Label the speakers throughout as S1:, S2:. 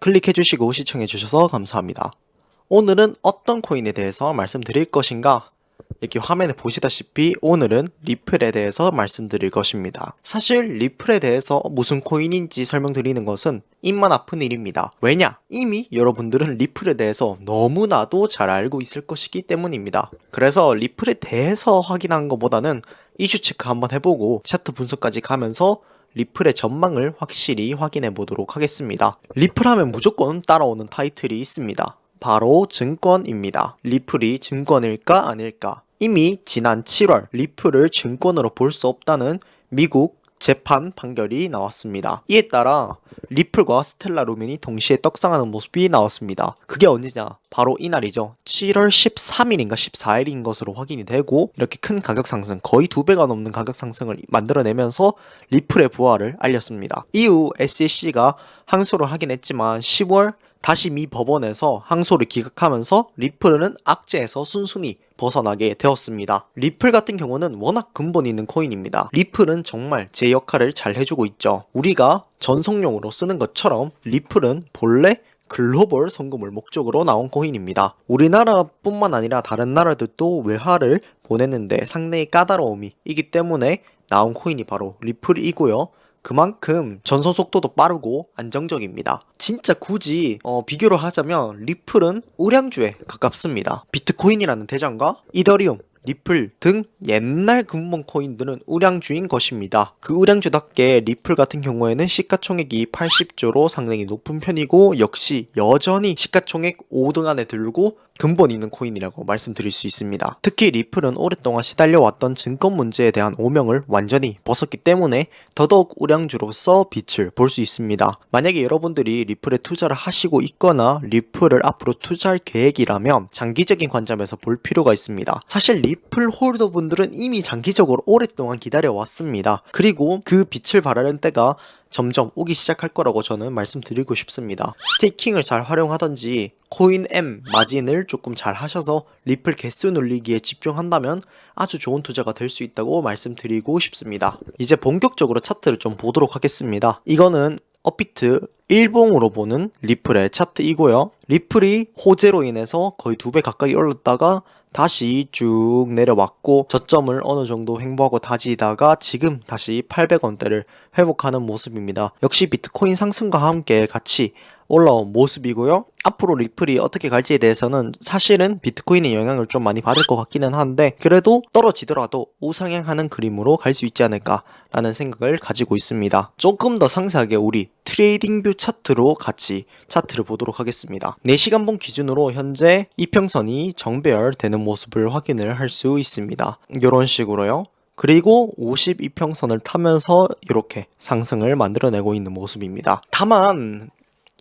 S1: 클릭해주시고 시청해주셔서 감사합니다. 오늘은 어떤 코인에 대해서 말씀드릴 것인가? 여기 화면에 보시다시피 오늘은 리플에 대해서 말씀드릴 것입니다. 사실 리플에 대해서 무슨 코인인지 설명드리는 것은 입만 아픈 일입니다. 왜냐? 이미 여러분들은 리플에 대해서 너무나도 잘 알고 있을 것이기 때문입니다. 그래서 리플에 대해서 확인한 것보다는 이슈 체크 한번 해보고 차트 분석까지 가면서 리플의 전망을 확실히 확인해 보도록 하겠습니다. 리플 하면 무조건 따라오는 타이틀이 있습니다. 바로 증권입니다. 리플이 증권일까 아닐까? 이미 지난 7월 리플을 증권으로 볼 수 없다는 미국 재판 판결이 나왔습니다. 이에 따라 리플과 스텔라 루멘이 동시에 떡상하는 모습이 나왔습니다. 그게 언제냐? 바로 이날이죠. 7월 13일인가 14일인 것으로 확인이 되고 이렇게 큰 가격 상승, 거의 두 배가 넘는 가격 상승을 만들어내면서 리플의 부활을 알렸습니다. 이후 SEC가 항소를 하긴 했지만 10월 다시 미 법원에서 항소를 기각하면서 리플은 악재에서 순순히 벗어나게 되었습니다. 리플 같은 경우는 워낙 근본 있는 코인입니다. 리플은 정말 제 역할을 잘 해주고 있죠. 우리가 전송용으로 쓰는 것처럼 리플은 본래 글로벌 송금을 목적으로 나온 코인입니다. 우리나라뿐만 아니라 다른 나라들도 외화를 보냈는데 상당히 까다로움이 있기 때문에 나온 코인이 바로 리플이고요. 그만큼 전송 속도도 빠르고 안정적입니다. 진짜 굳이 어, 비교를 하자면 리플은 우량주에 가깝습니다. 비트코인이라는 대장과 이더리움, 리플 등 옛날 근본 코인들은 우량주인 것입니다. 그 우량주답게 리플 같은 경우에는 시가총액이 80조로 상당히 높은 편이고 역시 여전히 시가총액 5등 안에 들고 근본 있는 코인이라고 말씀드릴 수 있습니다. 특히 리플은 오랫동안 시달려왔던 증권 문제에 대한 오명을 완전히 벗었기 때문에 더더욱 우량주로서 빛을 볼 수 있습니다. 만약에 여러분들이 리플에 투자를 하시고 있거나 리플을 앞으로 투자할 계획이라면 장기적인 관점에서 볼 필요가 있습니다. 사실 리플 홀더 분들은 이미 장기적으로 오랫동안 기다려왔습니다. 그리고 그 빛을 발하는 때가 점점 오기 시작할 거라고 저는 말씀드리고 싶습니다. 스테이킹을 잘 활용하던지 코인 M 마진을 조금 잘 하셔서 리플 개수 늘리기에 집중한다면 아주 좋은 투자가 될 수 있다고 말씀드리고 싶습니다. 이제 본격적으로 차트를 좀 보도록 하겠습니다. 이거는 업비트 일봉으로 보는 리플의 차트이고요. 리플이 호재로 인해서 거의 두 배 가까이 올랐다가 다시 쭉 내려왔고 저점을 어느 정도 횡보하고 다지다가 지금 다시 800원대를 회복하는 모습입니다. 역시 비트코인 상승과 함께 같이 올라온 모습이고요. 앞으로 리플이 어떻게 갈지에 대해서는 사실은 비트코인의 영향을 좀 많이 받을 것 같기는 한데 그래도 떨어지더라도 우상향하는 그림으로 갈 수 있지 않을까라는 생각을 가지고 있습니다. 조금 더 상세하게 우리 트레이딩 뷰 차트로 같이 차트를 보도록 하겠습니다. 4시간봉 기준으로 현재 이평선이 정배열되는 모습을 확인을 할 수 있습니다. 이런 식으로요. 그리고 52평선을 타면서 이렇게 상승을 만들어내고 있는 모습입니다. 다만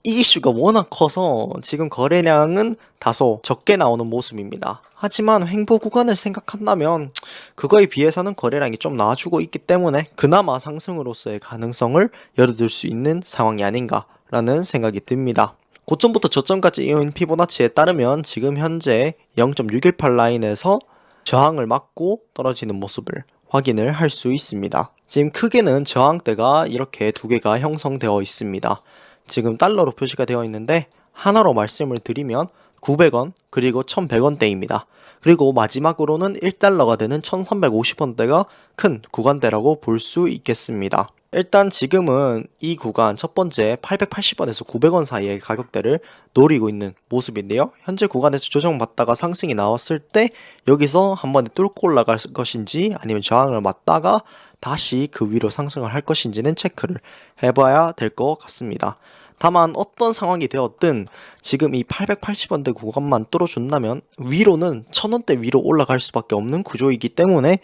S1: 이 이슈가 워낙 커서 지금 거래량은 다소 적게 나오는 모습입니다. 하지만 횡보 구간을 생각한다면 그거에 비해서는 거래량이 좀 나아주고 있기 때문에 그나마 상승으로서의 가능성을 열어둘 수 있는 상황이 아닌가라는 생각이 듭니다. 고점부터 저점까지 이은 피보나치에 따르면 지금 현재 0.618 라인에서 저항을 맞고 떨어지는 모습을 확인을 할 수 있습니다. 지금 크게는 저항대가 이렇게 두 개가 형성되어 있습니다. 지금 달러로 표시가 되어 있는데 하나로 말씀을 드리면 900원 그리고 1100원대입니다. 그리고 마지막으로는 1달러가 되는 1350원대가 큰 구간대라고 볼 수 있겠습니다. 일단 지금은 이 구간 첫 번째 880원에서 900원 사이의 가격대를 노리고 있는 모습인데요. 현재 구간에서 조정받다가 상승이 나왔을 때 여기서 한 번에 뚫고 올라갈 것인지 아니면 저항을 맞다가 다시 그 위로 상승을 할 것인지는 체크를 해봐야 될 것 같습니다. 다만 어떤 상황이 되었든 지금 이 880원대 구간만 뚫어준다면 위로는 1000원대 위로 올라갈 수밖에 없는 구조이기 때문에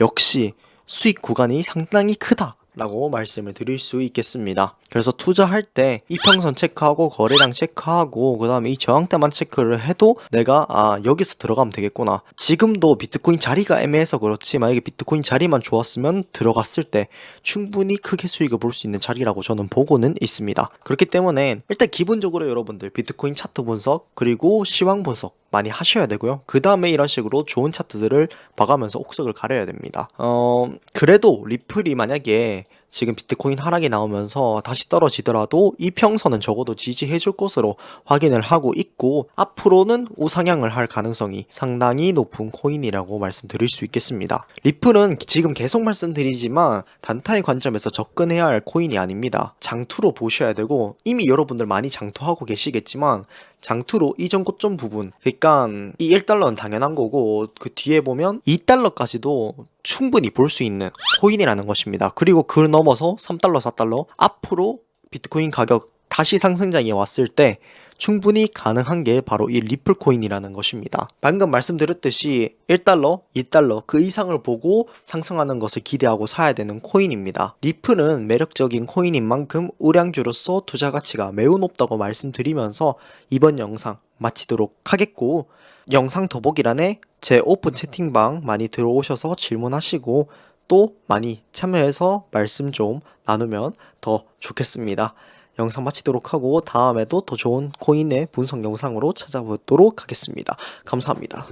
S1: 역시 수익 구간이 상당히 크다. 라고 말씀을 드릴 수 있겠습니다. 그래서 투자할 때 이평선 체크하고 거래량 체크하고 그 다음에 이 저항대만 체크를 해도 내가 아 여기서 들어가면 되겠구나. 지금도 비트코인 자리가 애매해서 그렇지 만약에 비트코인 자리만 좋았으면 들어갔을 때 충분히 크게 수익을 볼 수 있는 자리라고 저는 보고는 있습니다. 그렇기 때문에 일단 기본적으로 여러분들 비트코인 차트 분석 그리고 시황 분석 많이 하셔야 되고요. 그 다음에 이런 식으로 좋은 차트들을 봐가면서 옥석을 가려야 됩니다. 어, 그래도 리플이 만약에 지금 비트코인 하락이 나오면서 다시 떨어지더라도 이 평선은 적어도 지지해 줄 것으로 확인을 하고 있고 앞으로는 우상향을 할 가능성이 상당히 높은 코인이라고 말씀드릴 수 있겠습니다. 리플은 지금 계속 말씀드리지만 단타의 관점에서 접근해야 할 코인이 아닙니다. 장투로 보셔야 되고 이미 여러분들 많이 장투하고 계시겠지만 장투로 이전 고점 부분 그러니까 이 1달러는 당연한 거고 그 뒤에 보면 2달러까지도 충분히 볼 수 있는 코인이라는 것입니다. 그리고 그 넘어서 3달러, 4달러 앞으로 비트코인 가격 다시 상승장에 왔을 때 충분히 가능한 게 바로 이 리플 코인이라는 것입니다. 방금 말씀드렸듯이 1달러, 2달러 그 이상을 보고 상승하는 것을 기대하고 사야 되는 코인입니다. 리플은 매력적인 코인인 만큼 우량주로서 투자 가치가 매우 높다고 말씀드리면서 이번 영상 마치도록 하겠고 영상 더보기란에 제 오픈 채팅방 많이 들어오셔서 질문하시고 또 많이 참여해서 말씀 좀 나누면 더 좋겠습니다. 영상 마치도록 하고 다음에도 더 좋은 코인의 분석 영상으로 찾아보도록 하겠습니다. 감사합니다.